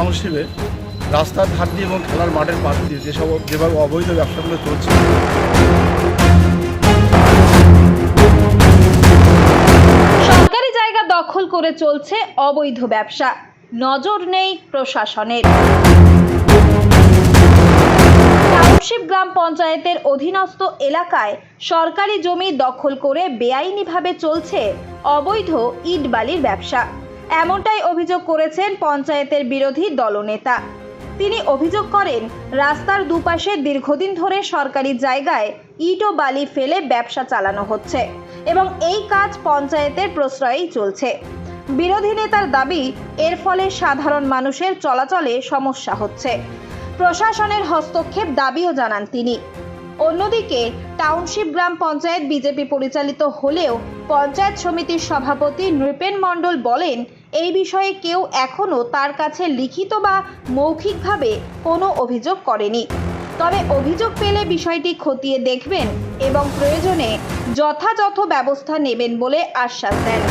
টাউনশিপে রাস্তার ধার দিয়ে এবং খেলার মাঠের পাশ দিয়ে যেসব যেভাবে অবৈধ ব্যবসাগুলো চলছে। সরকারি জায়গা দখল করে চলছে অবৈধ ব্যবসা। নজর নেই প্রশাসনের। টাউনশিপ গ্রাম পঞ্চায়েতের অধীনস্থ এলাকায় সরকারি জমি দখল করে বেআইনিভাবে চলছে অবৈধ ইটবালির ব্যবসা। এমনটাই অভিযোগ করেছেন পঞ্চায়েতের বিরোধী দলনেতা। তিনি অভিযোগ করেন, রাস্তার দুপাশে দীর্ঘদিন ধরে সরকারি জায়গায় ইট ও বালি ফেলে ব্যবসা চালানো হচ্ছে এবং এই কাজ পঞ্চায়েতের প্রশ্রয়েই চলছে। বিরোধী নেতার দাবি, এর ফলে সাধারণ মানুষের চলাচলে সমস্যা হচ্ছে। প্রশাসনের হস্তক্ষেপ দাবিও জানান তিনি। অন্যদিকে, টাউনশিপ গ্রাম পঞ্চায়েত বিজেপি পরিচালিত হলেও পঞ্চায়েত সমিতির সভাপতি নৃপেন মণ্ডল বলেন এই বিষয়ে কেউ এখনও তার কাছে লিখিত বা মৌখিকভাবে কোনো অভিযোগ করেনি। তবে অভিযোগ পেলে বিষয়টি খতিয়ে দেখবেন এবং প্রয়োজনে যথাযথ ব্যবস্থা নেবেন বলে আশ্বাস দেন।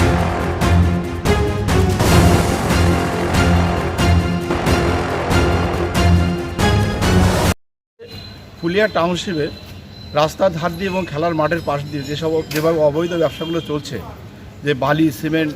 ফুলিয়া টাউনশিপে রাস্তার ধার দিয়ে এবং খেলার মাঠের পাশ দিয়ে যেসব যেভাবে অবৈধ ব্যবসাগুলো চলছে, যে বালি, সিমেন্ট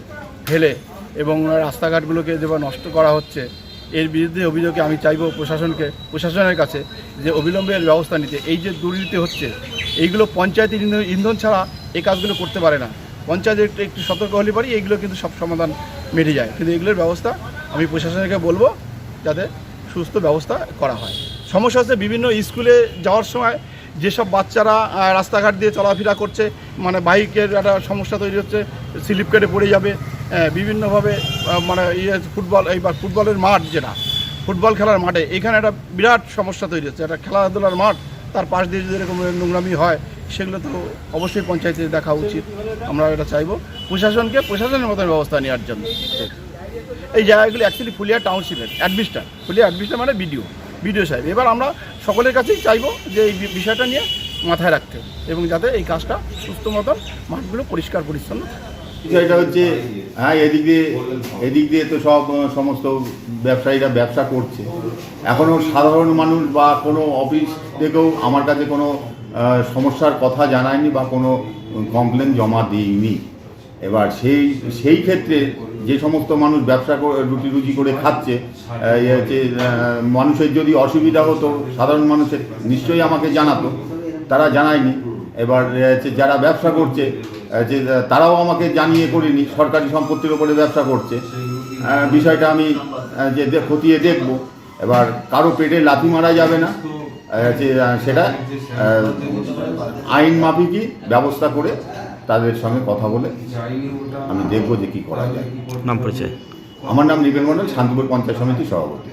ফেলে এবং রাস্তাঘাটগুলোকে যেভাবে নষ্ট করা হচ্ছে, এর বিরুদ্ধে অভিযোগে আমি চাইব প্রশাসনকে, প্রশাসনের কাছে যে অবিলম্বে ব্যবস্থা নিতে। এই যে দুর্নীতি হচ্ছে, এইগুলো পঞ্চায়েতের ইন্ধন- ইন্ধন ছাড়া এই কাজগুলো করতে পারে না। পঞ্চায়েত একটু একটু সতর্ক হলে পারি, এইগুলো কিন্তু সব সমাধান মেটে যায়। কিন্তু এগুলোর ব্যবস্থা আমি প্রশাসনকে বলব যাতে সুস্থ ব্যবস্থা করা হয়। সমস্যা হচ্ছে বিভিন্ন স্কুলে যাওয়ার সময় যেসব বাচ্চারা রাস্তাঘাট দিয়ে চলাফেরা করছে মানে বাইকের একটা সমস্যা তৈরি হচ্ছে, স্লিপ কেটে পড়ে যাবে বিভিন্নভাবে মানে ইয়ে ফুটবল এইবার ফুটবলের মাঠ যেটা, ফুটবল খেলার মাঠে, এখানে একটা বিরাট সমস্যা তৈরি হচ্ছে, একটা খেলাধুলার মাঠ, তার পাশ দিয়ে যদি এরকম নোংরামি হয়, সেগুলো তো অবশ্যই পঞ্চায়েতে দেখা উচিত, আমরা এটা চাইব, প্রশাসনকে, প্রশাসনের মতন ব্যবস্থা নেওয়ার জন্য। এই জায়গাগুলি অ্যাকচুয়ালি ফুলিয়া টাউনশিপের অ্যাডমিনিস্টার ফুলিয়া অ্যাডমিনিস্টার মানে বিডিও বিডিও সাহেব। এবার আমরা সকলের কাছেই চাইব যে এই বিষয়টা নিয়ে মাথায় রাখতে এবং যাতে এই কাজটা সুস্থ মতন মাঠগুলো পরিষ্কার, পরিচ্ছন্ন। বিষয়টা হচ্ছে হ্যাঁ এদিক দিয়ে এদিক দিয়ে তো সব সমস্ত ব্যবসায়ীরা ব্যবসা করছে এখনও সাধারণ মানুষ বা কোনো অফিস থেকেও আমার কাছে কোনো সমস্যার কথা জানায়নি বা কোনো কমপ্লেন জমা দিইনি এবার সেই সেই ক্ষেত্রে যে সমস্ত মানুষ ব্যবসা রুটি রুজি করে খাচ্ছে ইয়ে মানুষের যদি অসুবিধা হতো, সাধারণ মানুষের, নিশ্চয়ই আমাকে জানাতো, তারা জানায়নি। এবার হচ্ছে যারা ব্যবসা করছে যে, তারাও আমাকে জানিয়ে করিনি, সরকারি সম্পত্তির ওপরে ব্যবসা করছে। বিষয়টা আমি যে খতিয়ে দেখব। এবার কারও পেটে লাথি মারা যাবে না সেটা আইন মাফিকই ব্যবস্থা করে তাদের সঙ্গে কথা বলে আমি দেখব যে কি করা যায়। নাম পরিচয়? আমার নাম নিবেন মন্ডল শান্তিপুর পঞ্চায়েত সমিতির সভাপতি।